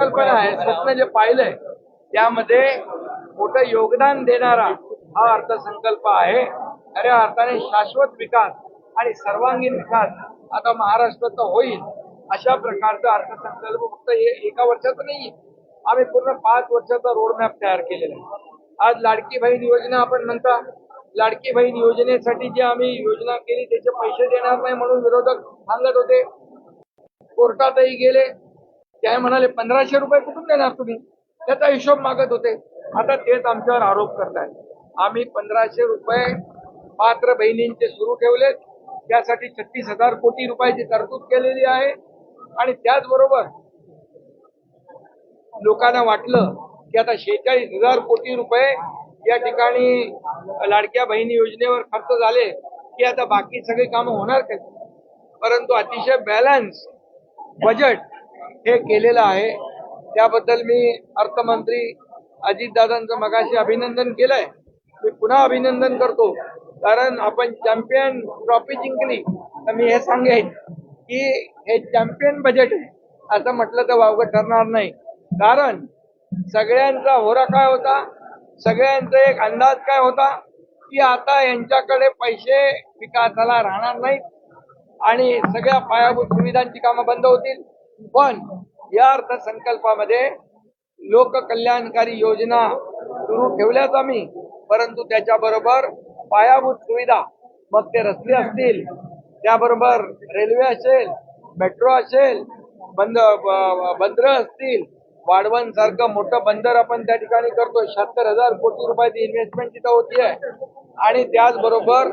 संकल्पना आहे स्वप्न जे पाहिलंय त्यामध्ये मोठं योगदान देणारा हा अर्थसंकल्प आहे. खऱ्या अर्थाने शाश्वत विकास आणि सर्वांगीण विकास आता महाराष्ट्राचा होईल अशा प्रकारचा अर्थसंकल्प फक्त एका वर्षाचा नाही आम्ही पूर्ण पाच वर्षाचा रोडमॅप तयार केलेला आहे. आज लाडकी बहीण योजना आपण म्हणता लाडकी बहीण योजनेसाठी जी आम्ही योजना केली त्याचे पैसे देणार नाही म्हणून विरोधक सांगत होते. कोर्टातही गेले त्या म्हणाले पंधराशे रुपये कुठून देणार तुम्ही? त्याचा हिशोब मागत होते. आता तेच आमच्यावर आरोप करतायत. आम्ही पंधराशे रुपये पात्र बहिणींचे सुरू ठेवलेत. त्यासाठी छत्तीस हजार कोटी रुपयाची तरतूद केलेली आहे. आणि त्याचबरोबर लोकांना वाटलं की आता शेहेचाळीस हजार कोटी रुपये या ठिकाणी लाडक्या बहिणी योजनेवर खर्च झाले की आता बाकी सगळी कामं होणार काय परंतु अतिशय बॅलन्स बजेट हे केलेलं आहे. त्याबद्दल मी अर्थमंत्री अजितदादांचं मगाशी अभिनंदन केलंय. मी पुन्हा अभिनंदन करतो. कारण आपण चॅम्पियन ट्रॉफी जिंकली तर मी हे सांगेन की हे चॅम्पियन बजेट आहे. असं म्हटलं तर वावगं ठरणार नाही. कारण सगळ्यांचा होरा काय होता? सगळ्यांचा एक अंदाज काय होता? की आता यांच्याकडे पैसे विकासाला राहणार नाहीत आणि सगळ्या पायाभूत सुविधांची कामं बंद होतील. पण या अर्थसंकल्पामध्ये लोककल्याणकारी योजना सुरू ठेवल्याच आम्ही. परंतु त्याच्याबरोबर पायाभूत सुविधा मग ते रस्ते असतील त्याबरोबर रेल्वे असेल मेट्रो असेल बंद बंदर असतील वाढवण सारखं मोठं बंदर आपण त्या ठिकाणी करतोय. शहात्तर हजार कोटी रुपयाची इन्व्हेस्टमेंट तिथं होती आहे आणि त्याचबरोबर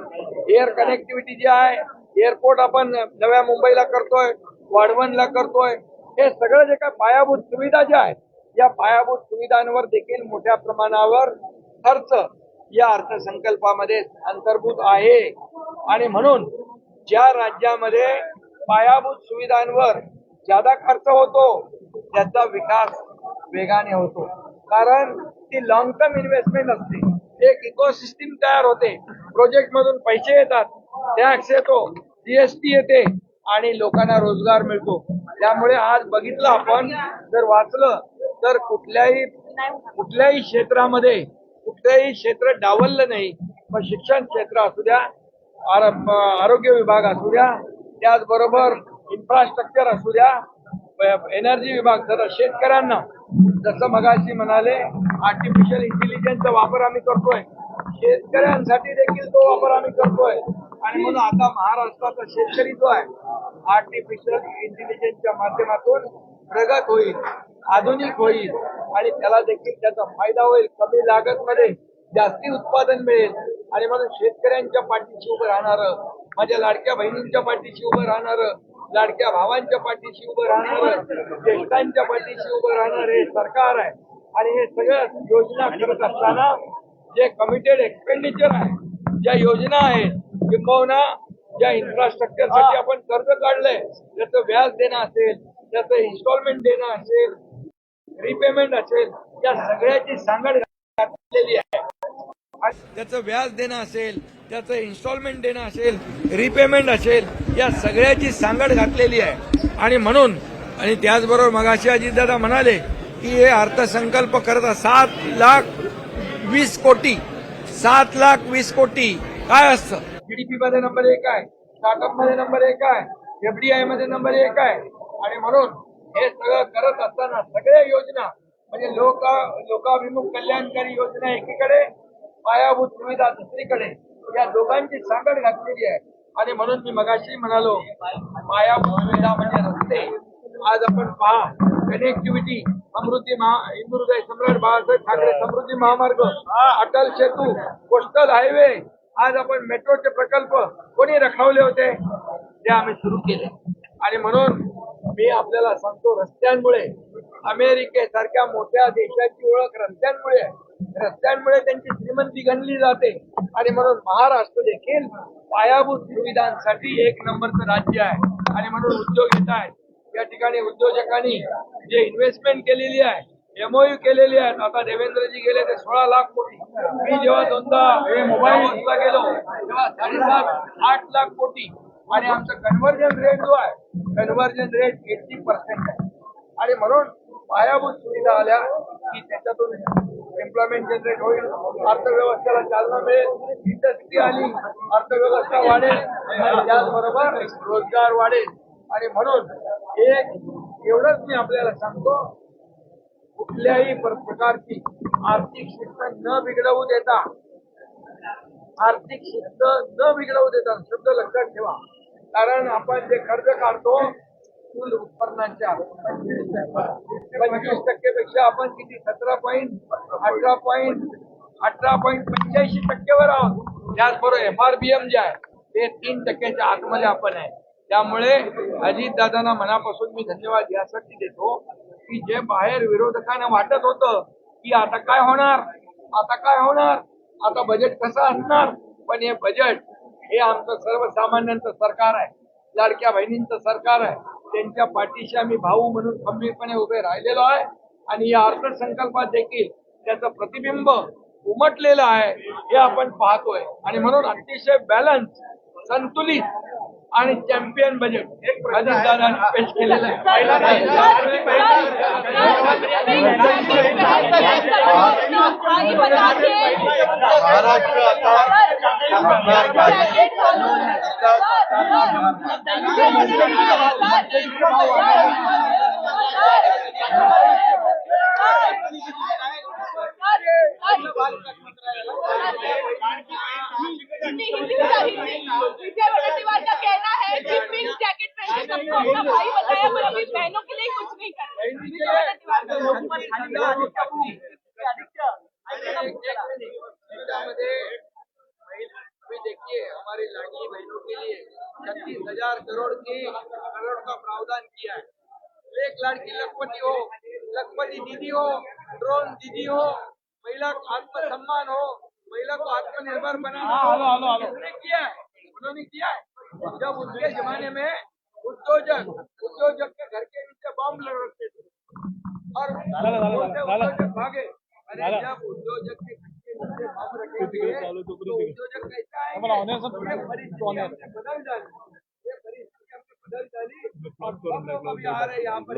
एअर कनेक्टिव्हिटी जी आहे एअरपोर्ट आपण नव्या मुंबईला करतोय. वाढवणला करतोय. हे सगळं जे काय पायाभूत सुविधा ज्या आहेत या पायाभूत सुविधांवर देखील मोठ्या प्रमाणावर खर्च या अर्थसंकल्पामध्ये अंतर्भूत आहे. आणि म्हणून ज्या राज्यामध्ये पायाभूत सुविधांवर ज्यादा खर्च होतो त्याचा विकास वेगाने होतो. कारण ती लॉंग टर्म इन्व्हेस्टमेंट असते. एक इकोसिस्टीम तयार होते. प्रोजेक्ट मधून पैसे येतात. टॅक्स येतो जीएसटी येते. आणि लोकांना रोजगार मिळतो. त्यामुळे आज बघितलं आपण जर वाचलं तर कुठल्याही कुठल्याही क्षेत्रामध्ये कुठलंही क्षेत्र डावललं नाही. मग शिक्षण क्षेत्र असू द्या आरोग्य विभाग असू द्या त्याचबरोबर इन्फ्रास्ट्रक्चर असू द्या एनर्जी विभाग जर शेतकऱ्यांना जसं मगाशी म्हणाले आर्टिफिशियल इंटेलिजन्सचा वापर आम्ही करतोय. शेतकऱ्यांसाठी देखील तो वापर आम्ही करतोय. आणि म्हणून आता महाराष्ट्राचा शेतकरी जो आहे आर्टिफिशियल इंटेलिजन्सच्या माध्यमातून प्रगत होईल आधुनिक होईल आणि त्याला देखील त्याचा फायदा होईल कमी लागत मध्ये जास्ती उत्पादन मिळेल. आणि म्हणून शेतकऱ्यांच्या पाठीशी उभं राहणार माझ्या लाडक्या बहिणींच्या पाठीशी उभं राहणार लाडक्या भावांच्या पाठीशी उभं राहणार ज्येष्ठांच्या पाठीशी उभं राहणार हे सरकार आहे. आणि हे सगळं योजना करत असताना जे कमिटेड एक्सपेंडिचर आहे ज्या योजना आहेत किंबहुना ज्या इन्फ्रास्ट्रक्चरसाठी आपण कर्ज काढलंय त्याचं व्याज देणं असेल त्याचं इन्स्टॉलमेंट देणं असेल रिपेमेंट असेल या सगळ्याची सांगड घातलेली आहे. त्याचं व्याज देणं असेल त्याचं इन्स्टॉलमेंट देणं असेल रिपेमेंट असेल या सगळ्याची सांगड घातलेली आहे. आणि म्हणून आणि त्याचबरोबर मगाशी अजितदादा म्हणाले की हे अर्थसंकल्प करता सात लाख वीस कोटी सात लाख वीस कोटी काय असतं? जीडीपी मध्ये नंबर एक आहे. स्टार्टअपमध्ये नंबर एक आहे. एफडीआयमध्ये नंबर एक आहे. आणि म्हणून हे सगळं करत असताना सगळ्या योजना म्हणजे लोक लोकाभिमुख कल्याणकारी योजना एकीकडे पायाभूत सुविधा दुसरीकडे या दोघांची सांगड घातलेली आहे. आणि म्हणून मी मगाशी म्हणालो पायाभूत सुविधा म्हणजे रस्ते. आज आपण पहा कनेक्टिव्हिटी समृद्धी महा हिंदू हृदय सम्राट बाळासाहेब ठाकरे समृद्धी महामार्ग अटल सेतू कोस्टल हायवे आज आपण मेट्रोचे प्रकल्प कोणी रखवले होते? ते आम्ही सुरू केले. आणि म्हणून मी आपल्याला सांगतो रस्त्यांमुळे अमेरिकेसारख्या मोठ्या देशाची ओळख रस्त्यांमुळे रस्त्यांमुळे त्यांची श्रीमंती गणली जाते. आणि म्हणून महाराष्ट्र देखील पायाभूत सुविधांसाठी एक नंबरचं राज्य आहे. आणि म्हणून उद्योग येत आहेत या ठिकाणी उद्योजकांनी जे इन्व्हेस्टमेंट केलेली आहे एमओयू केलेली आहेत आता देवेंद्रजी गेले ते सोळा लाख कोटी. मी जेव्हा दोनदा मोबाईलला गेलो तेव्हा साडेसात आठ लाख कोटी. आणि आमचा कन्व्हर्जन रेट जो आहे कन्व्हर्जन रेट एटी पर्सेंट आहे. आणि म्हणून पायाभूत सुविधा आल्या की त्याच्यातून एम्प्लॉयमेंट जनरेट होईल अर्थव्यवस्थेला चालना मिळेल इंडस्ट्री आली अर्थव्यवस्था वाढेल आणि त्याचबरोबर रोजगार वाढेल. आणि म्हणून एक एवढंच मी आपल्याला सांगतो कुठल्याही प्रकारची आर्थिक शिस्त न बिघडवू देता आर्थिक शिस्त न बिघडवू देता शब्द लक्षात ठेवा. कारण आपण जे कर्ज काढतो कुल उत्पन्नाच्या पंचवीस टक्केपेक्षा आपण किती? सतरा पॉईंट अठरा पॉईंट अठरा पॉईंट पंच्याऐंशी टक्केवर आहोत. त्याचबरोबर एमआरबीएम जे आहे ते तीन टक्क्याच्या आतमध्ये आपण आहे. त्यामुळे अजितदादांना मनापासून मी धन्यवाद यासाठी देतो. की जे बाहेर विरोधकांना वाटत होतं की आता काय होणार? आता काय होणार? आता बजेट कसं असणार? पण हे बजेट हे आमचं सर्वसामान्यांचं सरकार आहे. लाडक्या बहिणींचं सरकार आहे. त्यांच्या पाठीशी आम्ही भाऊ म्हणून खंबीरपणे उभे राहिलेलो आहे. आणि या अर्थसंकल्पात देखील त्याचं प्रतिबिंब उमटलेलं आहे. हे आपण पाहतोय. आणि म्हणून अतिशय बॅलन्स संतुलित आणि चॅम्पियन बजेट एक पेश केलेलं महाराष्ट्र आता हिंदी बता हिंदी विजय वडेट्टीवार का कहना है कि पिंक जैकेट पहन के सबको अपना भाई बताया पर अभी बहनों के लिए कुछ नहीं कर। अभी देखिए हमारी लाडली बहनों के लिए छत्तीस हज़ार करोड़ की करोड़ का प्रावधान किया है। एक लड़की लखपति हो लखपति दीदी हो ड्रोन दीदी हो महिला आत्मसम्मान हो महिला को आत्मनिर्भर बनाना हो किसने किया है उन्होंने किया है। जब उनके जमाने में उद्योजक उद्योजक के घर के नीचे बम लड़ रखते थे और भागे। अरे जब उद्योजक के घर के नीचे बम रखेंगे तो उद्योजक कैसा है? बदल डाली ये परिस्थिति हमने बदल डाली और सब लोग अभी आ रहे हैं यहाँ पर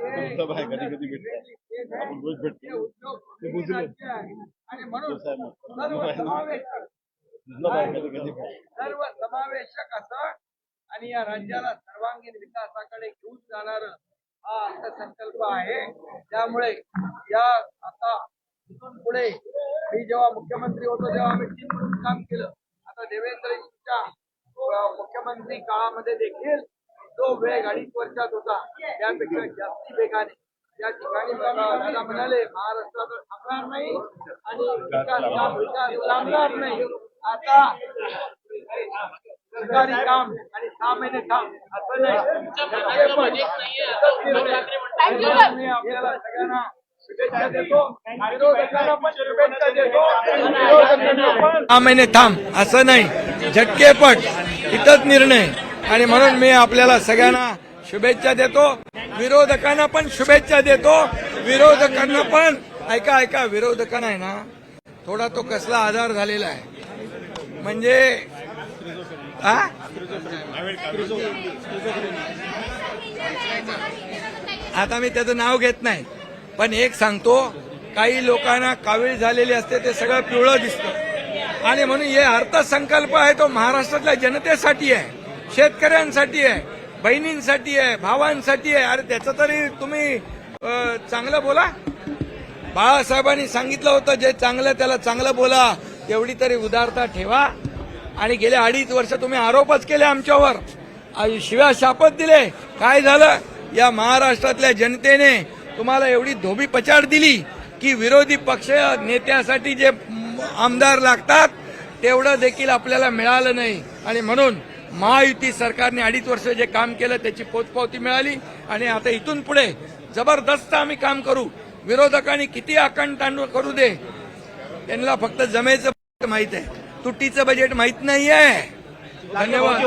भेटतात. आपण रोज भेटतो. सर्व समावेशक. असं आणि या राज्याला सर्वांगीण विकासाकडे घेऊन जाणार हा अर्थसंकल्प आहे. त्यामुळे या आता इथून पुढे मी जेव्हा मुख्यमंत्री होतो तेव्हा आम्ही म्हणून काम केलं. आता देवेंद्रजींच्या मुख्यमंत्री काळामध्ये देखील जो वेग अडीच वर्षात होता. त्यापेक्षा जास्ती वेगाने या ठिकाणी दादा म्हणाले महाराष्ट्रात थांबणार नाही आणि विकास काम विकास थांबणार नाही. आता सरकारी काम आणि सहा महिने काम असं नाही. आपल्याला सगळ्यांना सहा महिने थांब असं नाही. झटकेपट इथंच निर्णय. आणि म्हणून मी आपल्याला सगळ्यांना शुभेच्छा देतो. विरोधकांना पण शुभेच्छा देतो. विरोधकांना पण. ऐका ऐका विरोधकांना आहे ना थोडा तो कसला आधार झालेला आहे. म्हणजे हा आता मी त्याचं नाव घेत नाही. पण एक सांगतो काही लोकांना कावीळ झालेली असते ते सगळं पिवळं दिसतं. आणि म्हणून हे अर्थसंकल्प आहे तो महाराष्ट्रातल्या जनतेसाठी आहे. शेतकऱ्यांसाठी आहे बहिणींसाठी आहे भावांसाठी आहे. अरे त्याचं तरी तुम्ही चांगलं बोला. बाळासाहेबांनी सांगितलं होतं जे चांगलं त्याला चांगलं बोला. तेवढी तरी उदारता ठेवा. आणि गेले अडीच वर्ष तुम्ही आरोपच केले आमच्यावर. शिव्या शापत दिले. काय झालं? या महाराष्ट्रातल्या जनतेने तुम्हाला एवढी धोबी पचाड दिली की विरोधी पक्ष नेत्यासाठी जे आमदार लागतात तेवढं देखील आपल्याला मिळालं नाही. आणि म्हणून महायुती सरकारने अडीच वर्ष जे काम केलं त्याची पोचपावती मिळाली. आणि आता इथून पुढे जबरदस्त आम्ही काम करू. विरोधकांनी किती आकंठ करू दे त्यांना फक्त जमेचं माहीत आहे. तुटीचं बजेट माहीत नाहीये. धन्यवाद.